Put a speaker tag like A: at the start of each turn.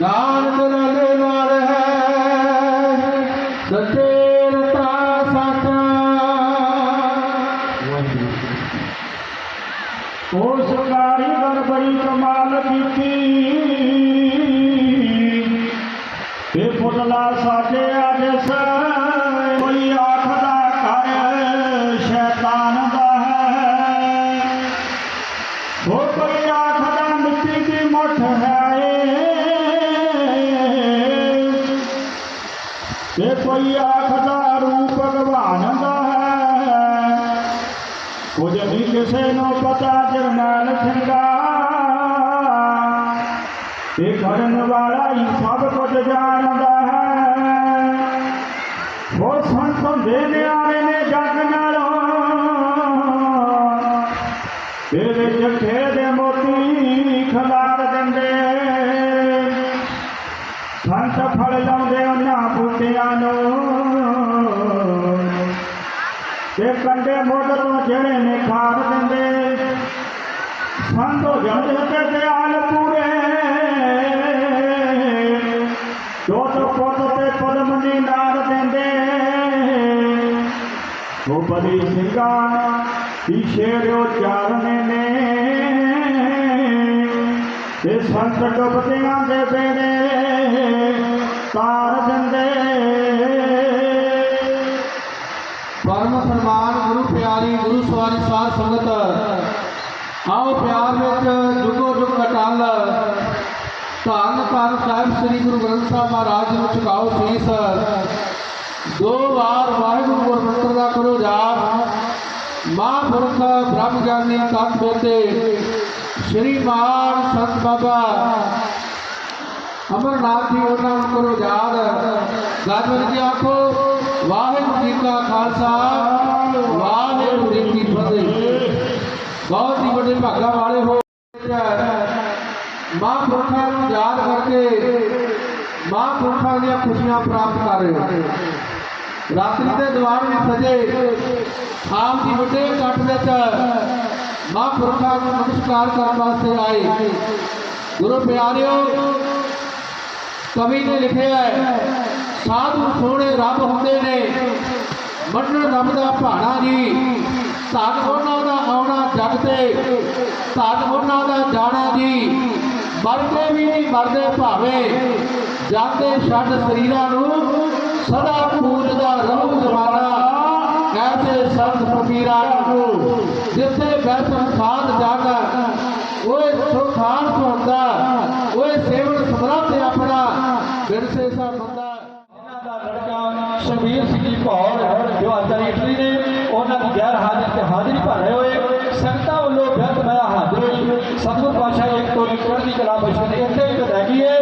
A: ਨਾਨਕ ਰਲ ਨਾਲ ਹੈ। ਸੱਚੇ ਰਤਾ ਸਾਚਾ।
B: ਉਹ ਸਰਕਾਰੀ ਗੱਲ ਬੜੀ ਕਮਾਲ ਕੀਤੀ। ਇਹ ਪੁੱਤਲਾ ਸਾਡੇ ਅੱਜ ਸੈ ਇਹ ਕੋਈ ਆਖਦਾ ਰੂਪ ਭਗਵਾਨ ਦਾ ਹੈ। ਕੁਝ ਨਹੀਂ ਕਿਸੇ ਨੂੰ ਪਤਾ ਜਰਨੈਲ ਸਿੰਘਾ ਇਹ ਕਰਨ ਵਾਲਾ ਹੀ ਸਭ ਕੁਝ ਜਾਣਦਾ ਹੈ। ਉਹ ਸੰਤ ਹੁੰਦੇ ਨਿਆਰੇ ਨੇ ਸੰਤ ਫਲ ਲਾਉਂਦੇ ਉਹਨਾਂ ਬੂਟਿਆਂ ਨੂੰ। ਤੇ ਕੰਡੇ ਮੁੱਢ ਤੋਂ ਜਿਹੜੇ ਨੇ ਖਾਰ ਦਿੰਦੇ, ਸੰਤੋ ਜੰਦ ਤੇ ਦਿਆਲ ਪੂਰੇ। ਜੋਤ ਪੁੱਤ ਤੇ ਪਦਮ ਦੀ ਨਾਰ ਦਿੰਦੇ, ਉਹ ਬਲੀ ਸਿੰਘਾ ਦੀ ਸ਼ੇਰ ਚਾਰਨੇ ਨੇ। ਤੇ ਸੰਤ ਡੁੱਬਦਿਆਂ ਦੇ
A: ਪਰਮ ਸਨਮਾਨ, ਗੁਰੂ ਪਿਆਰੀ, ਗੁਰੂ ਸਵਾਰੀ, ਸਾਧ ਸੰਗਤ। ਆਓ ਪਿਆਰ ਵਿੱਚ ਜੁਗੋ ਜੁਗ ਅਟਲ। ਧੰਨ ਧੰਨ ਸਾਹਿਬ ਸ੍ਰੀ ਗੁਰੂ ਗ੍ਰੰਥ ਸਾਹਿਬ ਮਹਾਰਾਜ ਨੂੰ ਝੁਕਾਓ ਸੀਸ ਦੋ ਵਾਰ ਵਾਹਿਗੁਰੂ ਗੁਰਮੰਤਰ ਦਾ ਕਰੋ ਜਾਪ। ਮਹਾਂਪੁਰਖ ਬ੍ਰਹਮ ਗਿਆਨੀ ਤਤ ਬੋਤੇ। ਸ੍ਰੀ ਮਾਨ ਸੰਤ ਬਾਬਾ। ਅਮਰਨਾਥ ਜੀ, ਉਹਨਾਂ ਨੂੰ ਕਰੋ ਯਾਦ। ਗੱਜਵਰ ਜੀ ਆਖੋ ਵਾਹਿਗੁਰੂ ਜੀ ਕਾ ਖਾਲਸਾ, ਵਾਹਿਗੁਰੂ ਜੀ ਕੀ ਫਤਿਹ। ਬਹੁਤ ਹੀ ਵੱਡੇ ਭਾਗਾ ਵਾਲੇ ਹੋ ਮਹਾਂਪੁਰਖਾਂ ਨੂੰ ਯਾਦ ਕਰਕੇ ਮਹਾਂਪੁਰਖਾਂ ਦੀਆਂ ਖੁਸ਼ੀਆਂ ਪ੍ਰਾਪਤ ਕਰ ਰਹੇ ਹੋ। ਰਾਤਰੀ ਦੇ ਦੀਵਾਨ ਵੀ ਸਜੇ ਆਪ ਦੀ ਵੱਡੇ ਇਕੱਠ ਵਿੱਚ ਮਹਾਂਪੁਰਖਾਂ ਨੂੰ ਨਮਸਕਾਰ ਕਰਨ ਵਾਸਤੇ ਆਏ। ਗੁਰੂ ਪਿਆਰਿਓ, ਕਵੀ ਨੇ ਲਿਖਿਆ ਹੈ, ਸਾਧੂ ਸੋਹਣੇ ਰੱਬ ਹੁੰਦੇ ਰੱਬ ਦਾ ਭਾਣਾ ਜੀ। ਧੰਨ ਉਹਨਾਂ ਦਾ ਆਉਣਾ ਜਗ ਤੇ। ਧੰਨ ਉਹਨਾਂ ਦਾ ਜਾਣਾ ਜੀ। ਮਰਦੇ ਵੀ ਨਹੀਂ ਮਰਦੇ ਭਾਵੇਂ। ਜਾਂਦੇ ਛੱਡ ਸਰੀਰਾਂ ਨੂੰ, ਸਦਾ ਪੂਜਦਾ ਰਹੂ ਜਮਾਨਾ। ਐਸੇ ਸੰਤ ਫਕੀਰਾਂ ਨੂੰ, ਜਿੱਥੇ ਬੈਠਣ ਖਾਨ ਜਾਗਾ ਓਏ ਸੁਖਾਨ ਸੁਣਦਾ ਓਏ ਸੇਵਨ ਸਮਰੱਥ ਆਪਣਾ ਵਿਰਸੇ ਸਾ ਬੰਦਾ।
B: ਇਹਨਾਂ ਦਾ ਲੜਕਾ ਸ਼ਬੀਰ ਸਿੰਘ ਜੀ ਭੌਰ ਜੋ ਅੱਜ ਇਟਲੀ ਨੇ ਉਹਨਾਂ ਦੀ ਗੈਰ ਹਾਜ਼ਰ ਤੇ ਹਾਜ਼ਰੀ ਭਰ ਰਹੇ ਹੋਏ, ਸੰਗਤਾਂ ਵੱਲੋਂ ਬੇਅੰਤ ਮੈਂ ਹਾਜ਼ਰੀ। ਸਤਿਗੁਰ ਪਾਤਸ਼ਾਹ ਇੱਕ ਤੋਂ ਨਿਕਲਣ ਦੀ ਕਲਾ ਬਖਸ਼ਣ ਇੱਥੇ ਇੱਕ ਹੈਗੀ ਹੈ